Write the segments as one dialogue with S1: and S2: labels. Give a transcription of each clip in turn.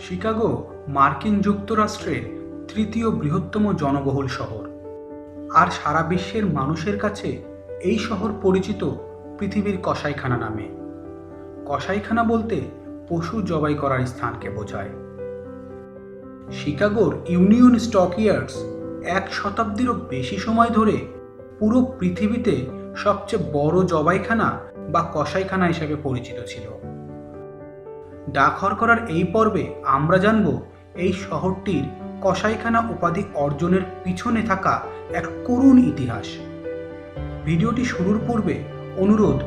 S1: Chicago, মার্কিন যুক্তরাষ্ট্রের তৃতীয় বৃহত্তম জনবহুল শহর। আর সারা বিশ্বের মানুষের কাছে এই শহর পরিচিত পৃথিবীর কসাইখানা নামে। কসাইখানা বলতে পশু জবাই করার স্থানকে বোঝায়। শিকাগোর ইউনিয়ন স্টক ইয়ার্ডস এক শতাব্দীরও বেশি সময় ধরে পুরো পৃথিবীতে সবচেয়ে বড় জবাইখানা বা কসাইখানা হিসেবে পরিচিত ছিল। ডাকঘর করার এই পর্বে আমরা জানব এই শহরটির কসাইখানা উপাধি অর্জনের পিছনে থাকা এক করুণ ইতিহাস। ভিডিওটি শুরুর পূর্বে অনুরোধ,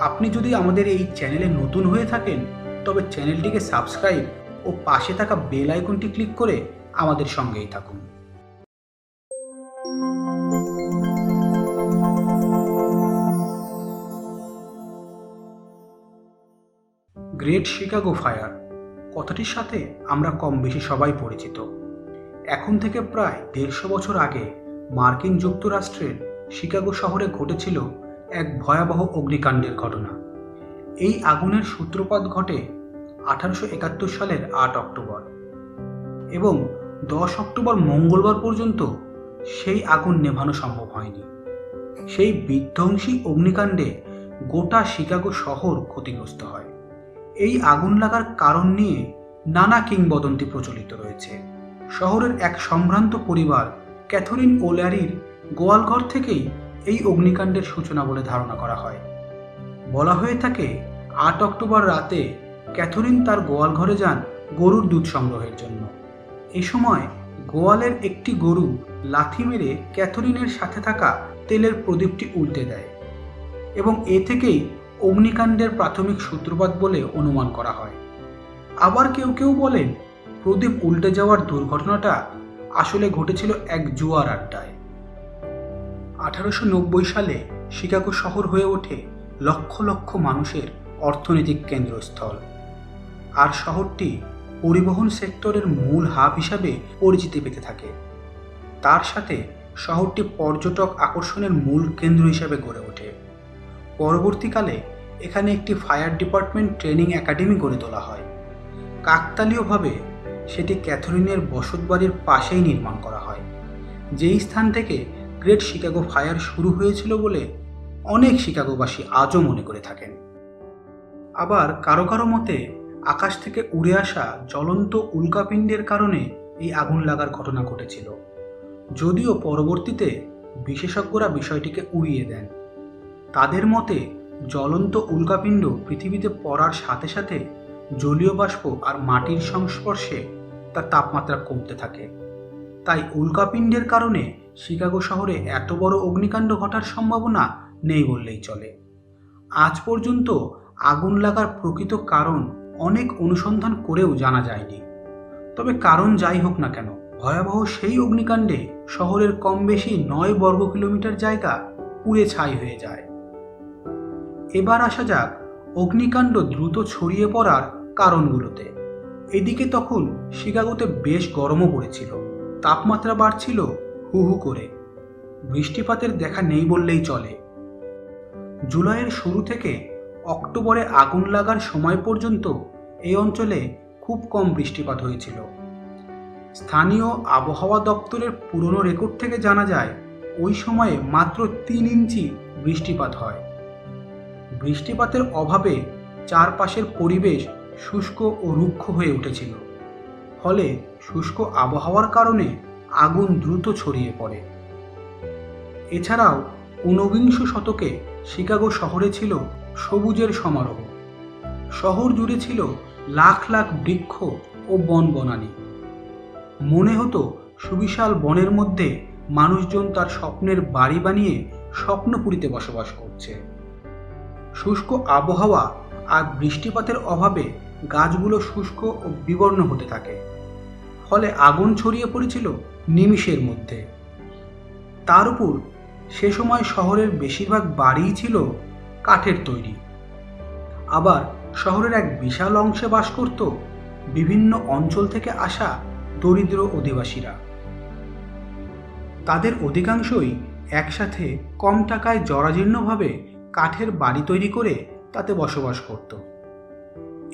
S1: আপনি যদি আমাদের এই চ্যানেলে নতুন হয়ে থাকেন, তবে চ্যানেলটিকে সাবস্ক্রাইব ও পাশে থাকা বেল আইকনটি ক্লিক করে আমাদের সঙ্গেই থাকুন। গ্রেট শিকাগো ফায়ার, কথাটির সাথে আমরা কম বেশি সবাই পরিচিত। এখন থেকে প্রায় দেড়শো বছর আগে মার্কিন যুক্তরাষ্ট্রের শিকাগো শহরে ঘটেছিল এক ভয়াবহ অগ্নিকাণ্ডের ঘটনা। এই আগুনের সূত্রপাত ঘটে আঠারোশো একাত্তর সালের আট অক্টোবর এবং দশ অক্টোবর মঙ্গলবার পর্যন্ত সেই আগুন নেভানো সম্ভব হয়নি। সেই বিধ্বংসী অগ্নিকাণ্ডে গোটা শিকাগো শহর ক্ষতিগ্রস্ত হয়। এই আগুন লাগার কারণ নিয়ে নানা কিংবদন্তি প্রচলিত রয়েছে। শহরের এক সম্ভ্রান্ত পরিবার, ক্যাথরিন ওল্যারির গোয়ালঘর থেকেই এই অগ্নিকাণ্ডের সূচনা বলে ধারণা করা হয়। বলা হয়ে থাকে, আট অক্টোবর রাতে ক্যাথরিন তার গোয়াল ঘরে যান গরুর দুধ সংগ্রহের জন্য। এ সময় গোয়ালের একটি গরু লাথি মেরে ক্যাথরিনের সাথে থাকা তেলের প্রদীপটি উল্টে দেয় এবং এ থেকেই অগ্নিকাণ্ডের প্রাথমিক সূত্রপাত বলে অনুমান করা হয়। আবার কেউ কেউ বলেন, প্রদীপ উল্টে যাওয়ার দুর্ঘটনাটা আসলে ঘটেছিল এক জুয়ার আড্ডায়। আঠারোশো নব্বই সালে শিকাগো শহর হয়ে ওঠে লক্ষ লক্ষ মানুষের অর্থনৈতিক কেন্দ্রস্থল। আর শহরটি পরিবহন সেক্টরের মূল হাব হিসাবে পরিচিতি পেতে থাকে। তার সাথে শহরটি পর্যটক আকর্ষণের মূল কেন্দ্র হিসাবে গড়ে ওঠে। পরবর্তীকালে এখানে একটি ফায়ার ডিপার্টমেন্ট ট্রেনিং একাডেমি গড়ে তোলা হয়। কাকতালীয়ভাবে সেটি ক্যাথরিনের বসতবাড়ির পাশেই নির্মাণ করা হয়, যেই স্থান থেকে গ্রেট শিকাগো ফায়ার শুরু হয়েছিল বলে অনেক শিকাগোবাসী আজও মনে করে থাকেন। আবার কারও কারও মতে, আকাশ থেকে উড়ে আসা জ্বলন্ত উল্কাপিণ্ডের কারণে এই আগুন লাগার ঘটনা ঘটেছিল। যদিও পরবর্তীতে বিশেষজ্ঞরা বিষয়টিকে উড়িয়ে দেন। তাদের মতে, জ্বলন্ত উল্কাপিণ্ড পৃথিবীতে পড়ার সাথে সাথে জলীয় বাষ্প আর মাটির সংস্পর্শে তার তাপমাত্রা কমতে থাকে। তাই উল্কাপিণ্ডের কারণে শিকাগো শহরে এত বড় অগ্নিকাণ্ড ঘটার সম্ভাবনা নেই বললেই চলে। আজ পর্যন্ত আগুন লাগার প্রকৃত কারণ অনেক অনুসন্ধান করেও জানা যায়নি। তবে কারণ যাই হোক না কেন, ভয়াবহ সেই অগ্নিকাণ্ডে শহরের কম বেশি নয় বর্গ কিলোমিটার জায়গা পুড়ে ছাই হয়ে যায়। এবার আসা যাক অগ্নিকাণ্ড দ্রুত ছড়িয়ে পড়ার কারণগুলোতে। এদিকে তখন শিকাগোতে বেশ গরমও পড়েছিল, তাপমাত্রা বাড়ছিল হু হু করে। বৃষ্টিপাতের দেখা নেই বললেই চলে। জুলাইয়ের শুরু থেকে অক্টোবরে আগুন লাগার সময় পর্যন্ত এই অঞ্চলে খুব কম বৃষ্টিপাত হয়েছিল। স্থানীয় আবহাওয়া দপ্তরের পুরনো রেকর্ড থেকে জানা যায়, ওই সময়ে মাত্র তিন ইঞ্চি বৃষ্টিপাত হয়। বৃষ্টিপাতের অভাবে চারপাশের পরিবেশ শুষ্ক ও রুক্ষ হয়ে উঠেছিল। ফলে শুষ্ক আবহাওয়ার কারণে আগুন দ্রুত ছড়িয়ে পড়ে। এছাড়াও ঊনবিংশ শতকে শিকাগো শহরে ছিল সবুজের সমারোহ। শহর জুড়ে ছিল লাখ লাখ বৃক্ষ ও বন বনানি মনে হতো সুবিশাল বনের মধ্যে মানুষজন তার স্বপ্নের বাড়ি বানিয়ে স্বপ্নপুরীতে বসবাস করছে। শুষ্ক আবহাওয়া আর বৃষ্টিপাতের অভাবে গাছগুলো শুষ্ক ও বিবর্ণ হতে থাকে। ফলে আগুন ছড়িয়ে পড়েছিল নিমিষের মধ্যে। তার উপর সে সময় শহরের বেশিরভাগ বাড়িই ছিল কাঠের তৈরি। আবার শহরের এক বিশাল অংশে বাস করত বিভিন্ন অঞ্চল থেকে আসা দরিদ্র অধিবাসীরা। তাদের অধিকাংশই একসাথে কম টাকায় জরাজীর্ণভাবে কাঠের বাড়ি তৈরি করে তাতে বসবাস করত।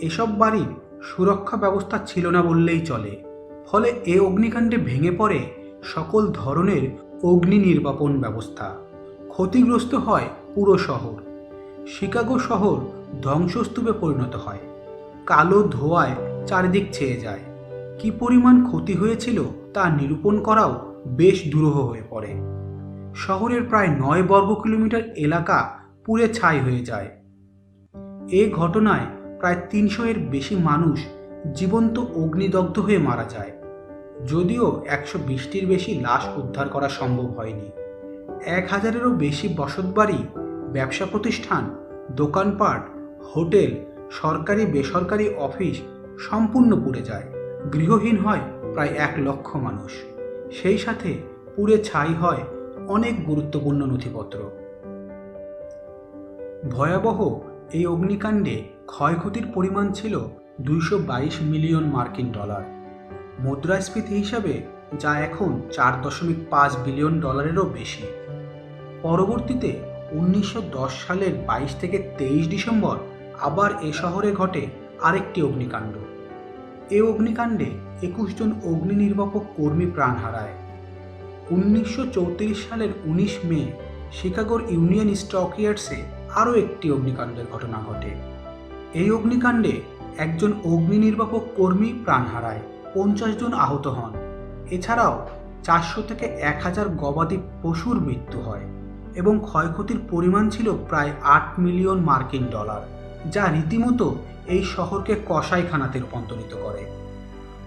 S1: এসব বাড়ির সুরক্ষা ব্যবস্থা ছিল না বললেই চলে, ফলে এ অগ্নিকাণ্ডে ভেঙে পড়ে সকল ধরনের অগ্নি নির্বাপন ব্যবস্থা। ক্ষতিগ্রস্ত হয় পুরো শহর। শিকাগো শহর ধ্বংসস্তূপে পরিণত হয়। কালো ধোঁয়ায় চারিদিক ছেয়ে যায়। কি পরিমাণ ক্ষতি হয়েছিল তা নিরূপণ করাও বেশ দুরূহ হয়ে পড়ে। শহরের প্রায় নয় বর্গ কিলোমিটার এলাকা পুড়ে ছাই হয়ে যায়। এ ঘটনায় প্রায় তিনশো এর বেশি মানুষ জীবন্ত অগ্নিদগ্ধ হয়ে মারা যায়। যদিও একশো বিশটির বেশি লাশ উদ্ধার করা সম্ভব হয়নি। এক হাজারেরও বেশি বসতবাড়ি, ব্যবসা প্রতিষ্ঠান, দোকানপাট, হোটেল, সরকারি, বেসরকারি অফিস সম্পূর্ণ পুড়ে যায়। গৃহহীন হয় প্রায় এক লক্ষ মানুষ। সেই সাথে পুড়ে ছাই হয় অনেক গুরুত্বপূর্ণ নথিপত্র। ভয়াবহ এই অগ্নিকাণ্ডে ক্ষয়ক্ষতির পরিমাণ ছিল দুইশো বাইশ মিলিয়ন মার্কিন ডলার। মুদ্রাস্ফীতি হিসাবে যা এখন চার দশমিক পাঁচ বিলিয়ন ডলারেরও বেশি। পরবর্তীতে উনিশশো দশ সালের বাইশ থেকে তেইশ ডিসেম্বর আবার এ শহরে ঘটে আরেকটি অগ্নিকাণ্ড। এ অগ্নিকাণ্ডে একুশ জন অগ্নি নির্বাপক কর্মী প্রাণ হারায়। উনিশশো চৌত্রিশ সালের উনিশ মে শিকাগোর ইউনিয়ন স্টকইয়ার্ডসে আরও একটি অগ্নিকাণ্ডের ঘটনা ঘটে। এই অগ্নিকাণ্ডে একজন অগ্নি নির্বাপক কর্মী প্রাণ হারায়, পঞ্চাশ জন আহত হন। এছাড়াও চারশো থেকে এক হাজার গবাদি পশুর মৃত্যু হয় এবং ক্ষয়ক্ষতির পরিমাণ ছিল প্রায় আট মিলিয়ন মার্কিন ডলার, যা রীতিমতো এই শহরকে কসাইখানাতে রূপান্তরিত করে।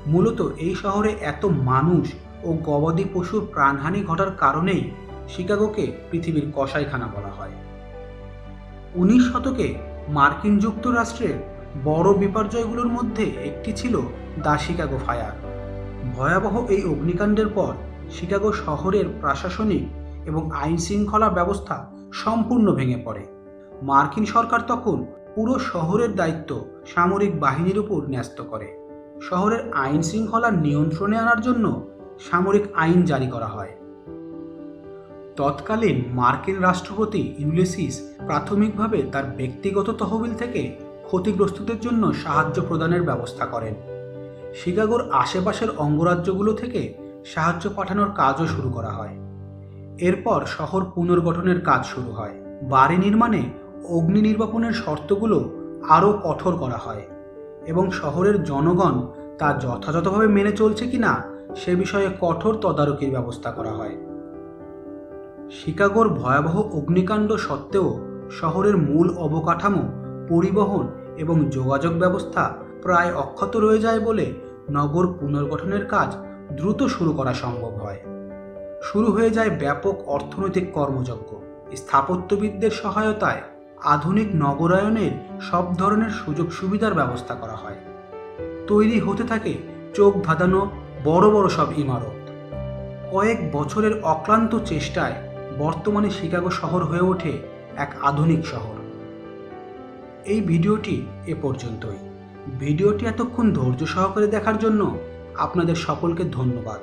S1: মূলত এই শহরে এত মানুষ ও গবাদি পশুর প্রাণহানি ঘটার কারণেই শিকাগোকে পৃথিবীর কসাইখানা বলা হয়। উনিশ শতকে মার্কিন যুক্তরাষ্ট্রের বড় বিপর্যয়গুলোর মধ্যে একটি ছিল দ্য শিকাগো ফায়ার। ভয়াবহ এই অগ্নিকাণ্ডের পর শিকাগো শহরের প্রশাসনিক এবং আইন শৃঙ্খলা ব্যবস্থা সম্পূর্ণ ভেঙে পড়ে। মার্কিন সরকার তখন পুরো শহরের দায়িত্ব সামরিক বাহিনীর উপর ন্যস্ত করে। শহরের আইন শৃঙ্খলা নিয়ন্ত্রণে আনার জন্য সামরিক আইন জারি করা হয়। তৎকালীন মার্কিন রাষ্ট্রপতি ইউলিসিস প্রাথমিকভাবে তার ব্যক্তিগত তহবিল থেকে ক্ষতিগ্রস্তদের জন্য সাহায্য প্রদানের ব্যবস্থা করেন। শিকাগোর আশেপাশের অঙ্গরাজ্যগুলো থেকে সাহায্য পাঠানোর কাজও শুরু করা হয়। এরপর শহর পুনর্গঠনের কাজ শুরু হয়। বাড়ি নির্মাণে অগ্নি নির্বাপনের শর্তগুলো আরও কঠোর করা হয় এবং শহরের জনগণ তা যথাযথভাবে মেনে চলছে কিনা সে বিষয়ে কঠোর তদারকির ব্যবস্থা করা হয়। শিকাগোর ভয়াবহ অগ্নিকাণ্ড সত্ত্বেও শহরের মূল অবকাঠামো, পরিবহন এবং যোগাযোগ ব্যবস্থা প্রায় অক্ষত রয়ে যায় বলে নগর পুনর্গঠনের কাজ দ্রুত শুরু করা সম্ভব হয়। শুরু হয়ে যায় ব্যাপক অর্থনৈতিক কর্মযজ্ঞ। স্থাপত্যবিদদের সহায়তায় আধুনিক নগরায়নের সব ধরনের সুযোগ সুবিধার ব্যবস্থা করা হয়। তৈরি হতে থাকে চোখ ধাঁধানো বড় বড় সব ইমারত। কয়েক বছরের অক্লান্ত চেষ্টায় বর্তমানে শিকাগো শহর হয়ে ওঠে এক আধুনিক শহর। এই ভিডিওটি এ পর্যন্তই। ভিডিওটি এতক্ষণ ধৈর্য সহকারে দেখার জন্য আপনাদের সকলকে ধন্যবাদ।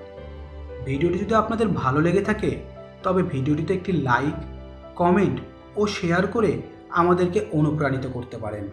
S1: ভিডিওটি যদি আপনাদের ভালো লেগে থাকে, তবে ভিডিওটিতে একটি লাইক, কমেন্ট ও শেয়ার করে আমাদেরকে অনুপ্রাণিত করতে পারেন।